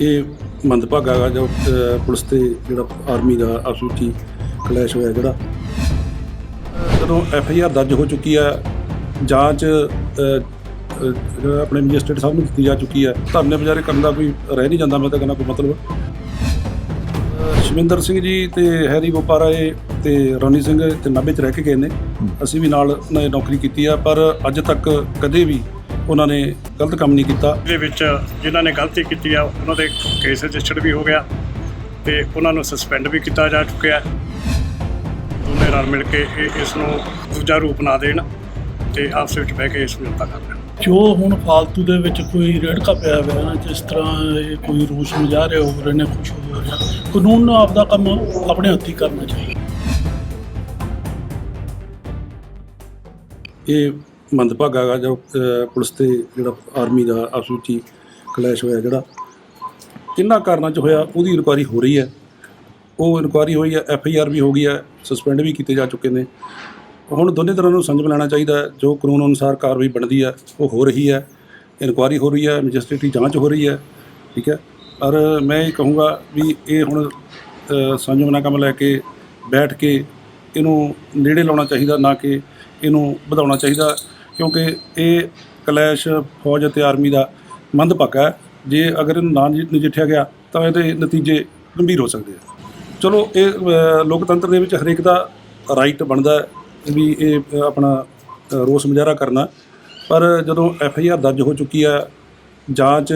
ਇਹ ਮੰਦਭਾਗਾ ਗਾ ਜੋ ਅਹ, ਪੁਲਿਸ ਤੇ ਜਿਹੜਾ ਆਰਮੀ ਦਾ ਆਪਸ ਵਿੱਚ ਹੀ ਕਲੈਸ਼ ਹੋਇਆ ਜਿਹੜਾ। ਜਦੋਂ ਐਫ ਆਈ ਆਰ ਦਰਜ ਹੋ ਚੁੱਕੀ ਹੈ ਜਾਂਚ ਅਹ, ਅਹ, ਜਿਹੜਾ ਆਪਣੇ ਮੈਜਿਸਟਰੇਟ ਸਾਹਿਬ ਨੂੰ ਦਿੱਤੀ ਜਾ ਚੁੱਕੀ ਹੈ। ਧਰਨੇ ਵਿਚਾਰੇ ਕਰਨ ਦਾ ਕੋਈ ਰਹਿ ਨਹੀਂ ਜਾਂਦਾ ਮੈਂ ਤਾਂ ਕਹਿੰਦਾ ਕੋਈ ਮਤਲਬ। ਅਹ, ਸ਼ਮਿੰਦਰ ਸਿੰਘ ਜੀ ਤੇ ਹੈਰੀ ਬੋਪਾਰਾ ਇਹ ਤੇ ਰੋਨੀ ਸਿੰਘ ਤੇ ਨਾਭੇ 'ਚ ਰਹਿ ਕੇ ਗਏ ਨੇ। ਅਸੀਂ ਵੀ ਨਾਲ ਉਹਨਾਂ ਦੀ ਨੌਕਰੀ ਕੀਤੀ ਆ ਪਰ ਅੱਜ ਤੱਕ ਕਦੇ ਵੀ ਉਹਨਾਂ ਨੇ ਗਲਤ ਕੰਮ ਨਹੀਂ ਕੀਤਾ। ਦੇ ਵਿੱਚ ਜਿਨ੍ਹਾਂ ਨੇ ਗਲਤੀ ਕੀਤੀ ਆ ਉਹਨਾਂ ਦੇ ਕੇਸ ਰਜਿਸਟਰਡ ਵੀ ਹੋ ਗਿਆ ਤੇ ਉਹਨਾਂ ਨੂੰ ਸਸਪੈਂਡ ਵੀ ਕੀਤਾ ਜਾ ਚੁੱਕਿਆ। ਦੋਨੇ ਰਲ ਮਿਲ ਕੇ ਇਹ ਇਸ ਨੂੰ ਦੂਜਾ ਰੂਪ ਨਾ ਦੇਣ ਤੇ ਆਪਸ ਵਿੱਚ ਬਹਿ ਕੇ ਇਸ ਨੂੰ ਸਮਝੌਤਾ ਕਰ ਲੈਣ। ਜੋ ਹੁਣ ਫਾਲਤੂ ਦੇ ਵਿੱਚ ਕੋਈ ਰੇੜਕਾ ਪਿਆ ਹੋਇਆ ਨਾ ਜਿਸ ਤਰ੍ਹਾਂ ਇਹ ਕੋਈ ਰੂਸ ਮਜਾ ਰਹੇ ਹੋ ਰਹੇ ਨੇ ਕੁਝ ਹੋ ਰਿਹਾ ਕਾਨੂੰਨ ਨੂੰ ਆਪਦਾ ਕੰਮ ਆਪਣੇ ਹੱਥੀ ਕਰਨਾ ਚਾਹੀਦਾ। ਇਹ ਮੰਦਭਾਗਾ ਗਾ ਜੋ ਅਹ, ਪੁਲਿਸ ਤੇ ਜਿਹੜਾ ਆਰਮੀ ਦਾ ਆਪਸ ਵਿੱਚ ਹੀ ਕਲੈਸ਼ ਹੋਇਆ ਜਿਹੜਾ ਕਿੰਨਾ ਕਾਰਨਾਂ 'ਚ ਹੋਇਆ ਉਹਦੀ ਇਨਕੁਆਇਰੀ ਹੋ ਰਹੀ ਹੈ। ਉਹ ਇਨਕੁਆਇਰੀ ਹੋਈ ਹੈ ਐਫ ਆਈ ਆਰ ਵੀ ਹੋ ਗਈ ਹੈ ਸਸਪੈਂਡ ਵੀ ਕੀਤੇ ਜਾ ਚੁੱਕੇ ਨੇ। ਹੁਣ ਦੋਨੇ ਤਰ੍ਹਾਂ ਨੂੰ ਸੰਜਮ ਲੈਣਾ ਚਾਹੀਦਾ ਹੈ ਜੋ ਕਾਨੂੰਨ ਅਨੁਸਾਰ ਕਾਰਵਾਈ ਬਣਦੀ ਹੈ ਉਹ ਹੋ ਰਹੀ ਹੈ। ਇਨਕੁਆਇਰੀ ਹੋ ਰਹੀ ਹੈ ਮੈਜਿਸਟ੍ਰੇਟੀ ਜਾਂਚ ਹੋ ਰਹੀ ਹੈ ਠੀਕ ਹੈ। ਪਰ ਮੈਂ ਇਹ ਕਹੂੰਗਾ ਵੀ ਇਹ ਹੁਣ ਅ, ਸੰਜਮ ਨਾਲ ਕੰਮ ਲੈ ਕੇ ਬੈਠ ਕੇ ਇਹਨੂੰ ਨੇੜੇ ਲਾਉਣਾ ਚਾਹੀਦਾ ਨਾ ਕਿ ਇਹਨੂੰ ਵਧਾਉਣਾ ਚਾਹੀਦਾ। ਕਿਉਂਕਿ ਇਹ ਕਲੈਸ਼ ਫੌਜ ਅਤੇ ਆਰਮੀ ਦਾ ਮੰਦਭਾਗਾ ਹੈ। ਜੇ ਅਗਰ ਇਹਨੂੰ ਨਾ, ਨਜਿੱਠਿਆ ਗਿਆ, ਤਾਂ ਇਹਦੇ ਨਤੀਜੇ ਗੰਭੀਰ ਹੋ ਸਕਦੇ ਆ। ਚਲੋ, ਇਹ ਲੋਕਤੰਤਰ ਦੇ ਵਿੱਚ ਹਰੇਕ ਦਾ ਰਾਈਟ ਬਣਦਾ ਵੀ ਇਹ ਆਪਣਾ ਰੋਸ ਮੁਜ਼ਾਹਰਾ ਕਰਨਾ। ਪਰ ਜਦੋਂ ਐਫ ਆਈ ਆਰ ਦਰਜ ਹੋ ਚੁੱਕੀ ਹੈ, ਜਾਂਚ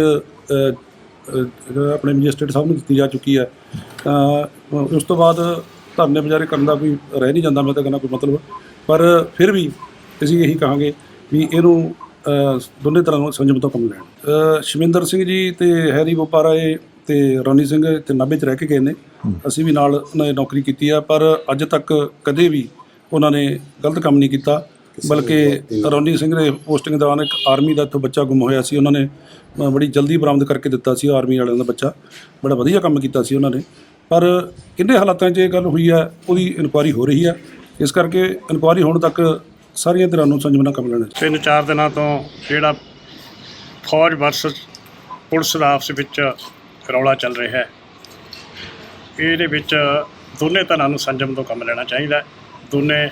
ਆਪਣੇ ਮੈਜਿਸਟਰੇਟ ਸਾਹਿਬ ਨੂੰ ਦਿੱਤੀ ਜਾ ਚੁੱਕੀ ਹੈ, ਤਾਂ ਉਸ ਤੋਂ ਬਾਅਦ ਧਰਨੇ ਮੁਜ਼ਾਹਰੇ ਕਰਨ ਦਾ ਕੋਈ ਰਹਿ ਨਹੀਂ ਜਾਂਦਾ, ਮੈਂ ਤਾਂ ਕਹਿੰਦਾ ਕੋਈ ਮਤਲਬ। ਪਰ ਫਿਰ ਵੀ ਅਸੀਂ ਇਹੀ ਕਹਾਂਗੇ ਵੀ ਇਹਨੂੰ ਦੋਨੇ ਤਰ੍ਹਾਂ ਨੂੰ ਸੰਜਮ ਤੋਂ ਕੰਮ ਲੈਣ। ਸ਼ਮਿੰਦਰ ਸਿੰਘ ਜੀ ਤੇ ਹੈਰੀ ਬੋਪਾਰਾ ਇਹ ਤੇ ਰੋਨੀ ਸਿੰਘ ਤੇ ਨਾਭੇ 'ਚ ਰਹਿ ਕੇ ਗਏ ਨੇ। ਅਸੀਂ ਵੀ ਨਾਲ ਉਹਨਾਂ ਦੀ ਨੌਕਰੀ ਕੀਤੀ ਆ ਪਰ ਅੱਜ ਤੱਕ ਕਦੇ ਵੀ ਉਹਨਾਂ ਨੇ ਗਲਤ ਕੰਮ ਨਹੀਂ ਕੀਤਾ। ਬਲਕਿ ਰੋਨੀ ਸਿੰਘ ਦੇ ਪੋਸਟਿੰਗ ਦੌਰਾਨ ਇੱਕ ਆਰਮੀ ਦਾ ਇੱਥੋਂ ਬੱਚਾ ਗੁੰਮ ਹੋਇਆ ਸੀ। ਉਹਨਾਂ ਨੇ ਬੜੀ ਜਲਦੀ ਬਰਾਮਦ ਕਰਕੇ ਦਿੱਤਾ ਸੀ ਆਰਮੀ ਵਾਲਿਆਂ ਦਾ ਬੱਚਾ। ਬੜਾ ਵਧੀਆ ਕੰਮ ਕੀਤਾ ਸੀ ਉਹਨਾਂ ਨੇ। ਪਰ ਕਿੰਨੇ ਹਾਲਾਤਾਂ 'ਚ ਇਹ ਗੱਲ ਹੋਈ ਹੈ ਉਹਦੀ ਇਨਕੁਆਇਰੀ ਹੋ ਰਹੀ ਹੈ ਇਸ ਕਰਕੇ ਇਨਕੁਆਇਰੀ ਹੋਣ ਤੱਕ ਸਾਰੀਆਂ ਧਿਰਾਂ ਨੂੰ ਸੰਜਮ ਨਾਲ ਕੰਮ ਲੈਣਾ ਤਿੰਨ ਚਾਰ ਦਿਨਾਂ ਤੋਂ ਜਿਹੜਾ ਫੌਜ ਵਰਸਸ ਪੁਲਿਸ ਦਾ ਆਪਸ ਵਿੱਚ ਰੌਲਾ ਚੱਲ ਰਿਹਾ ਹੈ ਇਹਦੇ ਵਿੱਚ ਦੋਨੇ ਧਿਰਾਂ ਨੂੰ ਸੰਜਮ ਤੋਂ ਕੰਮ ਲੈਣਾ ਚਾਹੀਦਾ ਹੈ। ਦੋਨੇ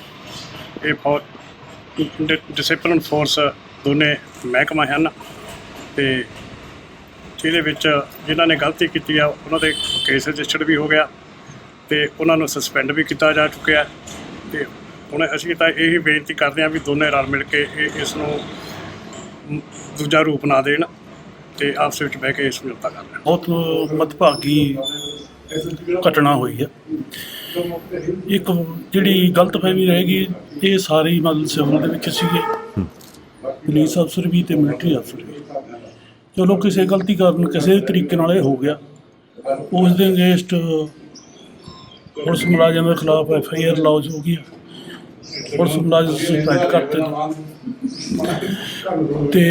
ਇਹ ਫੌਜ ਡਿਸਪਲਿਨ ਫੋਰਸ ਦੋਨੇ ਮਹਿਕਮਾ ਹਨ ਤੇ ਇਹਦੇ ਵਿੱਚ ਜਿਨ੍ਹਾਂ ਨੇ ਗਲਤੀ ਕੀਤੀ ਆ, ਉਹਨਾਂ ਦੇ ਕੇਸ ਰਜਿਸਟਰਡ ਵੀ ਹੋ ਗਿਆ ਤੇ ਉਹਨਾਂ ਨੂੰ ਸਸਪੈਂਡ ਵੀ ਕੀਤਾ ਜਾ ਚੁੱਕਿਆ ਹੈ ਤੇ ਹੁਣ ਅਸੀਂ ਤਾਂ ਇਹ ਬੇਨਤੀ ਕਰਦੇ ਹਾਂ ਵੀ ਦੋਨੇ ਰਲ ਮਿਲ ਕੇ ਇਹ ਇਸ ਨੂੰ ਦੂਜਾ ਰੂਪ ਨਾ ਦੇਣ ਤੇ ਆਪਸ ਵਿੱਚ ਬਹਿ ਕੇ ਇਸ ਸਮਝੌਤਾ ਕਰ ਲੈਣ ਬਹੁਤ ਮਤਭਾਗੀ ਘਟਨਾ ਹੋਈ ਹੈ। ਇੱਕ ਜਿਹੜੀ ਗਲਤਫਹਿਮੀ ਰਹਿ ਗਈ, ਇਹ ਸਾਰੀ ਮਤਲਬ ਸਿਵਲ ਦੇ ਵਿੱਚ ਸੀਗੇ। ਪੁਲਿਸ ਅਫਸਰ ਵੀ ਤੇ ਮਿਲਟਰੀ ਅਫਸਰ ਵੀ। ਚਲੋ ਕਿਸੇ ਗਲਤੀ ਕਾਰਨ ਕਿਸੇ ਤਰੀਕੇ ਨਾਲ ਇਹ ਹੋ ਗਿਆ। ਉਸ ਦੇ ਅਗੇਂਸਟ ਪੁਲਿਸ ਮੁਲਾਜ਼ਮ ਦੇ ਖਿਲਾਫ ਐਫ ਆਈ ਆਰ ਲਾਜ ਹੋ ਗਈ ਪੁਲਿਸ ਮੁਲਾਜ਼ਮ ਸਸਪੈਂਡ ਕਰਤੇ ਨੇ। ਤੇ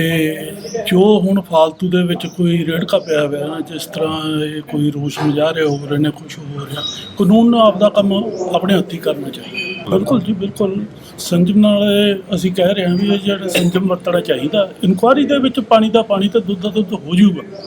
ਜੋ ਹੁਣ ਫਾਲਤੂ ਦੇ ਵਿੱਚ ਕੋਈ ਰੇੜਕਾ ਪਿਆ ਹੋਇਆ ਨਾ, ਜਿਸ ਤਰ੍ਹਾਂ ਇਹ ਕੋਈ ਰੋਸ ਮਜਾ ਰਹੇ ਹੋ ਰਹੇ, ਨੇ ਕੁਝ ਹੋ ਰਿਹਾ, ਕਾਨੂੰਨ ਨੂੰ ਆਪਦਾ ਕੰਮ ਆਪਣੇ ਹੱਥੀ ਕਰਨਾ ਚਾਹੀਦਾ। ਬਿਲਕੁਲ ਜੀ, ਬਿਲਕੁਲ। ਸੰਜਮ ਨਾਲ ਅਸੀਂ ਕਹਿ ਰਹੇ ਹਾਂ ਵੀ ਇਹ ਜਿਹੜਾ ਸੰਜਮ ਵਰਤਣਾ ਚਾਹੀਦਾ, ਇਨਕੁਆਰੀ ਦੇ ਵਿੱਚ ਪਾਣੀ ਦਾ, ਪਾਣੀ ਤੇ ਦੁੱਧ ਦਾ ਦੁੱਧ ਹੋ ਜਾਊਗਾ।